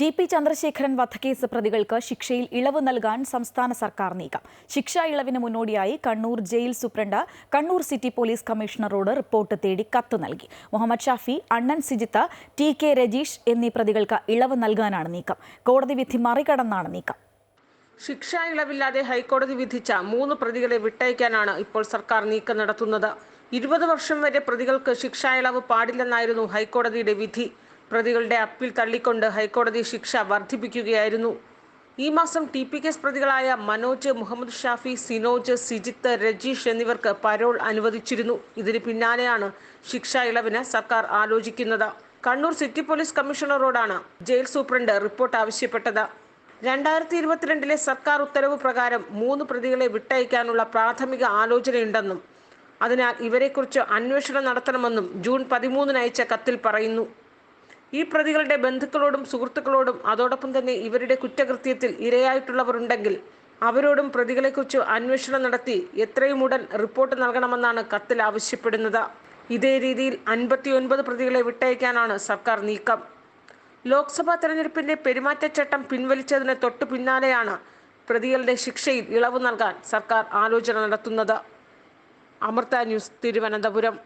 T P Chandrasekharan വധക്കേസ് പ്രതികൾക്ക് ശിക്ഷയിൽ ഇളവ് നൽകാൻ സംസ്ഥാന സർക്കാർ നീക്കം. ശിക്ഷാ ഇളവിന് മുന്നോടിയായി Kannur jail superintendent Kannur city police കമ്മീഷണറോട് report തേടി കത്ത് നൽകി. മുഹമ്മദ് ഷാഫി അണ്ണൻ സിജിത്ത് ടി കെ രജീഷ് എന്നീ പ്രതികൾക്ക് ഇളവ് നൽകാനാണ് നീക്കം. കോടതി വിധി മറികടന്നാണ് നീക്കം. ശിക്ഷാ ഇളവില്ലാതെ ഹൈക്കോടതി വിധിച്ച മൂന്ന് പ്രതികളെ വിട്ടയക്കാനാണ് ഇപ്പോൾ സർക്കാർ നീക്കം നടത്തുന്നത്. ഇരുപത് വർഷം വരെ പ്രതികൾക്ക് ശിക്ഷാ ഇളവ് പാടില്ലെന്നായിരുന്നു ഹൈക്കോടതിയുടെ വിധി. പ്രതികളുടെ അപ്പീൽ തള്ളിക്കൊണ്ട് ഹൈക്കോടതി ശിക്ഷ വർദ്ധിപ്പിക്കുകയായിരുന്നു. ഈ മാസം ടി പി കേസ് പ്രതികളായ മനോജ് മുഹമ്മദ് ഷാഫി സിനോജ് സിജിത്ത് രജീഷ് എന്നിവർക്ക് പരോൾ അനുവദിച്ചിരുന്നു. ഇതിന് പിന്നാലെയാണ് ശിക്ഷാ ഇളവിന് സർക്കാർ ആലോചിക്കുന്നത്. കണ്ണൂർ സിറ്റി പോലീസ് കമ്മീഷണറോടാണ് ജയിൽ സൂപ്രണ്ട് റിപ്പോർട്ട് ആവശ്യപ്പെട്ടത്. രണ്ടായിരത്തി ഇരുപത്തിരണ്ടിലെ സർക്കാർ ഉത്തരവ് പ്രകാരം മൂന്ന് പ്രതികളെ വിട്ടയക്കാനുള്ള പ്രാഥമിക ആലോചനയുണ്ടെന്നും അതിനാൽ ഇവരെക്കുറിച്ച് അന്വേഷണം നടത്തണമെന്നും ജൂൺ പതിമൂന്നിന് അയച്ച കത്തിൽ പറയുന്നു. ഈ പ്രതികളുടെ ബന്ധുക്കളോടും സുഹൃത്തുക്കളോടും അതോടൊപ്പം തന്നെ ഇവരുടെ കുറ്റകൃത്യത്തിൽ ഇരയായിട്ടുള്ളവരുണ്ടെങ്കിൽ അവരോടും പ്രതികളെക്കുറിച്ച് അന്വേഷണം നടത്തി എത്രയും ഉടൻ റിപ്പോർട്ട് നൽകണമെന്നാണ് കത്തിൽ ആവശ്യപ്പെടുന്നത്. ഇതേ രീതിയിൽ അൻപത്തിയൊൻപത് പ്രതികളെ വിട്ടയക്കാനാണ് സർക്കാർ നീക്കം. ലോക്സഭാ തെരഞ്ഞെടുപ്പിന്റെ പെരുമാറ്റച്ചട്ടം പിൻവലിച്ചതിന് തൊട്ടു പിന്നാലെയാണ് പ്രതികളുടെ ശിക്ഷയിൽ ഇളവ് നൽകാൻ സർക്കാർ ആലോചന നടത്തുന്നത്. അമൃത ന്യൂസ് തിരുവനന്തപുരം.